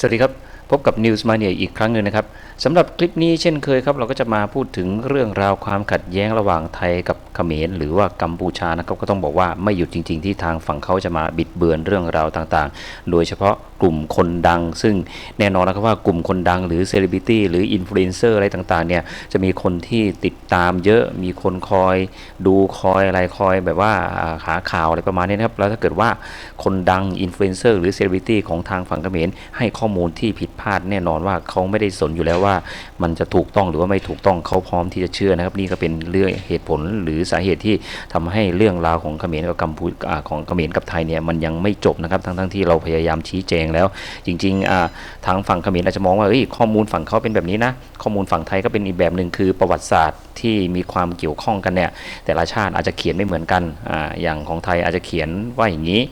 สวัสดีครับ พบกับ News Mania อีกครั้งหนึ่งนะครับสำหรับคลิปนี้เช่นเคยครับ เราก็จะมาพูดถึงเรื่องราวความขัดแย้งระหว่างไทยกับเขมรหรือว่ากัมพูชานะครับก็ต้องบอกว่าไม่หยุดจริง ๆ ที่ทางฝั่งเขาจะมาบิดเบือนเรื่องราวต่างๆ โดยเฉพาะ กลุ่มคนดัง ซึ่งแน่นอนนะครับว่ากลุ่มคนดังหรือเซเลบริตี้หรืออินฟลูเอนเซอร์อะไรต่างๆเนี่ยจะมีคนที่ติดตามเยอะมีคนคอยดูคอยอะไรคอยแบบว่าหาข่าวอะไรประมาณนี้นะครับ แล้วถ้าเกิดว่าคนดังอินฟลูเอนเซอร์หรือเซเลบริตี้ของทางฝั่งเขมรให้ข้อมูลที่ผิดพลาดแน่นอนว่าเขาไม่ได้สนอยู่แล้วว่า มันจะถูกต้องหรือว่าไม่ถูกต้องเขาพร้อมที่จะเชื่อนะครับ นี่ก็เป็นเรื่องเหตุผลหรือสาเหตุที่ทำให้เรื่องราวของเขมรกับกัมพูของเขมรกับไทยเนี่ยมันยังไม่จบนะครับทั้งๆที่เราพยายามชี้แจงแล้ว จริงๆทางฝั่งเขมรอาจจะมองว่าเอ้ยข้อมูลฝั่งเขาเป็นแบบนี้นะข้อมูลฝั่งไทยก็เป็นอีกแบบหนึ่งคือประวัติศาสตร์ที่มีความเกี่ยวข้องกันเนี่ยแต่ละชาติอาจจะเขียนไม่เหมือนกันออย่างของไทยอาจจะเขียนว่าอย่างนี้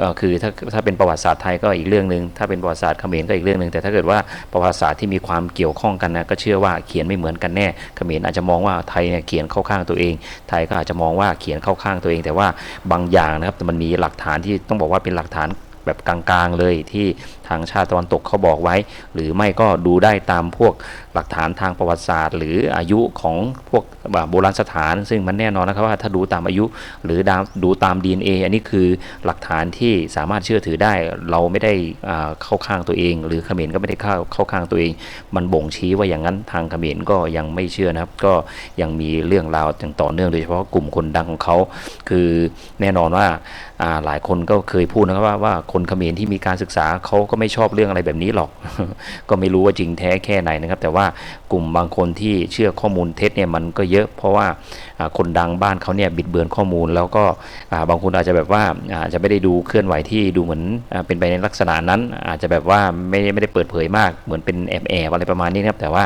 ก็คือถ้าถ้าเป็นประวัติศาสตร์ไทยก็อีกเรื่องหนึ่งถ้าเป็นประวัติศาสตร์เขมรก็อีกเรื่องหนึ่งแต่ถ้าเกิดว่าประวัติศาสตร์ที่มีความเกี่ยวข้องกันนะก็เชื่อว่าเขียนไม่เหมือนกันแน่เขมรอาจจะมองว่าไทยเนี่ยเขียนเข้าข้างตัวเอง ไทยก็อาจจะมองว่าเขียนเข้าข้างตัวเอง แต่ว่าบางอย่างนะครับมันมีหลักฐานที่ต้องบอกว่าเป็นหลักฐาน แบบกลางๆเลยที่ทางชาติตะวันตกเขาบอกไว้ หรือไม่ก็ดูได้ตามพวกหลักฐานทางประวัติศาสตร์ หรืออายุของพวกโบราณสถาน ซึ่งมันแน่นอนนะครับว่าถ้าดูตามอายุหรือดูตาม DNA อันนี้คือหลักฐานที่สามารถเชื่อถือได้ เราไม่ได้เข้าข้างตัวเอง หรือเขมรก็ไม่ได้เข้าเข้าข้างตัวเอง มันบ่งชี้ว่าอย่างนั้นทางเขมรก็ยังไม่เชื่อนะครับ ก็ยังมีเรื่องราวอย่างต่อเนื่องโดยเฉพาะกลุ่มคนดังของเขา คือแน่นอนว่าหลายคนก็เคยพูดนะครับว่าว่าคนเขมรที่มีการศึกษาเขาก็ไม่ชอบเรื่องอะไรแบบนี้หรอก ก็ไม่รู้ว่าจริงแท้แค่ไหนนะครับ แต่ว่ากลุ่มบางคนที่เชื่อข้อมูลเท็จเนี่ยมันก็เยอะ เพราะว่า คนดังบ้านเขาเนี่ยบิดเบือนข้อมูล แล้วก็บางคนอาจจะแบบว่าอาจจะไม่ได้ดูเคลื่อนไหวที่ดูเหมือนเป็นไปในลักษณะนั้น อาจจะแบบว่าไม่ไม่ได้เปิดเผยมากเหมือนเป็นแอบแอบอะไรประมาณนี้นะครับแต่ว่า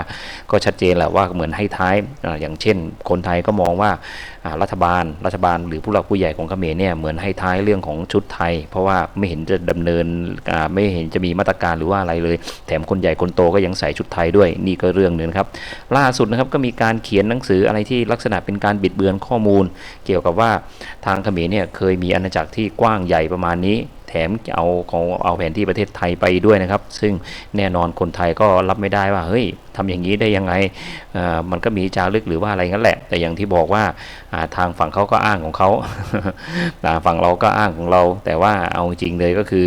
ก็ชัดเจนแหละว่าเหมือนให้ท้ายอย่างเช่น คนไทยก็มองว่ารัฐบาลรัฐบาลหรือผู้หลักผู้ใหญ่ของเขมรเนี่ยเหมือนให้ท้ายเรื่องของชุดไทย เพราะว่าไม่เห็นจะดำเนินไม่เห็นจะมีมาตรการหรือว่าอะไรเลย แถมคนใหญ่คนโตก็ยังใส่ชุดไทยด้วยนี่ก็เรื่องหนึ่งครับ ล่าสุดนะครับก็มีการเขียนหนังสืออะไรที่ลักษณะเป็นการบิดเบือนข้อมูล เกี่ยวกับว่าทางเขมรเนี่ยเคยมีอาณาจักรที่กว้างใหญ่ประมาณนี้ ถมเอาของเอาแผนที่ประเทศไทยไปด้วยนะครับ ซึ่งแน่นอนคนไทยก็รับไม่ได้ว่าเฮ้ยทำอย่างนี้ได้ยังไงมันก็มีจารึกหรือว่าอะไรงั้นแหละ แต่อย่างที่บอกว่าทางฝั่งเขาก็อ้างของเขาฝั่งเราก็อ้างของเรา แต่ว่าเอาจริงเลยก็คือ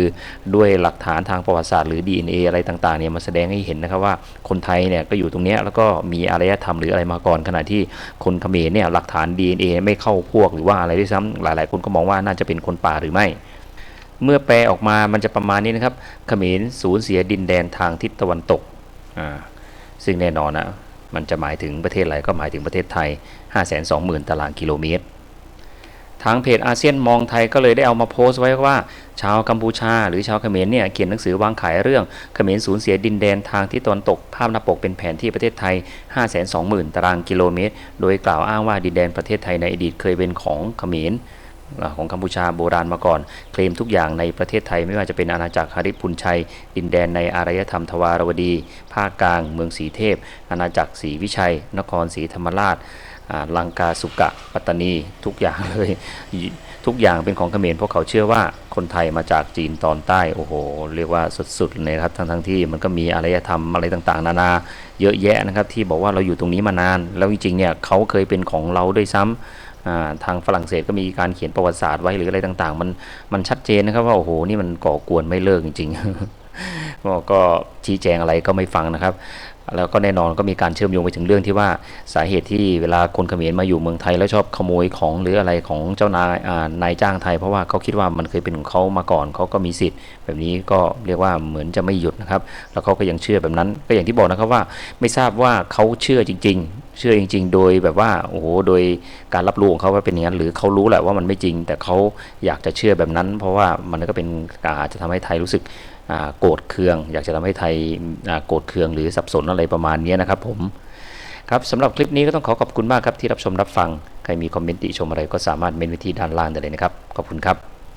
ด้วยหลักฐานทางประวัติศาสตร์หรือ DNA อะไรต่างๆเนี่ยมาแสดงให้เห็นนะครับว่าคนไทยเนี่ยก็อยู่ตรงนี้แล้วก็มีอารยธรรมหรืออะไรมาก่อนขณะที่คนเขมรเนี่ยหลักฐาน DNA ไม่เข้าพวกหรือว่าอะไรด้วยซ้ำหลาย ๆ คนก็มองว่าน่าจะเป็นคนป่าหรือไม่ เมื่อแปลออกมามันจะประมาณนี้นะครับเขมรสูญเสียดินแดนทางทิศตะวันตกอ่าซึ่งแน่นอนนะมันจะหมายถึงประเทศอะไรก็หมายถึงประเทศไทย 520,000 ตารางกิโลเมตร ทางเพจอาเซียนมองไทยก็เลยได้เอามาโพสต์ไว้ว่า ชาวกัมพูชา หรือชาวเขมรเนี่ยเขียนหนังสือวางขายเรื่องเขมรสูญเสียดินแดนทางที่ตะวันตก ภาพหน้าปกเป็นแผนที่ประเทศไทย 520,000 ตารางกิโลเมตร โดยกล่าวอ้างว่าดินแดนประเทศไทยในอดีตเคยเป็นของเขมร ของกัมพูชาโบราณมาก่อน เคลมทุกอย่างในประเทศไทยไม่ว่าจะเป็นอาณาจักรฮาริพุนชัย ดินแดนในอารยธรรมทวารวดี ภาคกลาง เมืองสีเทพ อาณาจักรศรีวิชัย นครศรีธรรมราชลังกาสุกะ ปัตตานี ทุกอย่างเลย ทุกอย่างเป็นของเขมรเพราะเขาเชื่อว่าคนไทยมาจากจีนตอนใต้ โอ้โห เรียกว่าสุดๆเลยครับทั้งทั้งที่มันก็มีอารยธรรมอะไรต่างๆ นานา เยอะแยะนะครับที่บอกว่าเราอยู่ตรงนี้มานาน แล้วจริงๆเนี่ยเขาเคยเป็นของเราด้วยซ้ำ ทางฝรั่งเศสก็มีการเขียนประวัติศาสตร์ไว้หรืออะไรต่างๆ มันมันชัดเจนนะครับว่าโอ้โหนี่มันก่อกวนไม่เลิกจริงๆก็ชี้แจงอะไรก็ไม่ฟังนะครับ แล้วก็แน่นอนก็มีการเชื่อมโยงไปถึงเรื่องที่ว่าสาเหตุที่เวลาคนเขมรมาอยู่เมืองไทยแล้วชอบขโมยของหรืออะไรของเจ้านายนายจ้างไทย เพราะว่าเขาคิดว่ามันเคยเป็นของเขามาก่อนเขาก็มีสิทธิ์ แบบนี้ก็เรียกว่าเหมือนจะไม่หยุดนะครับ แล้วเขาก็ยังเชื่อแบบนั้น ก็อย่างที่บอกนะครับว่าไม่ทราบว่าเขาเชื่อจริง ๆ เชื่อจริง ๆ โดยแบบว่าโอ้โหโดยการรับรู้ของเขาว่าเป็นอย่างนั้นหรือเขารู้แหละว่ามันไม่จริง แต่เขาอยากจะเชื่อแบบนั้น เพราะว่ามันก็เป็นอาจจะทำให้ไทยรู้สึก โกรธเคือง อยากจะทำให้ไทยโกรธเคืองหรือสับสนอะไรประมาณนี้นะครับผมครับสำหรับคลิปนี้ก็ต้องขอขอบคุณมากครับที่รับชมรับฟัง ใครมีคอมเมนต์ติชมอะไรก็สามารถเมนไว้ที่ด้านล่างได้เลยนะครับ ขอบคุณครับ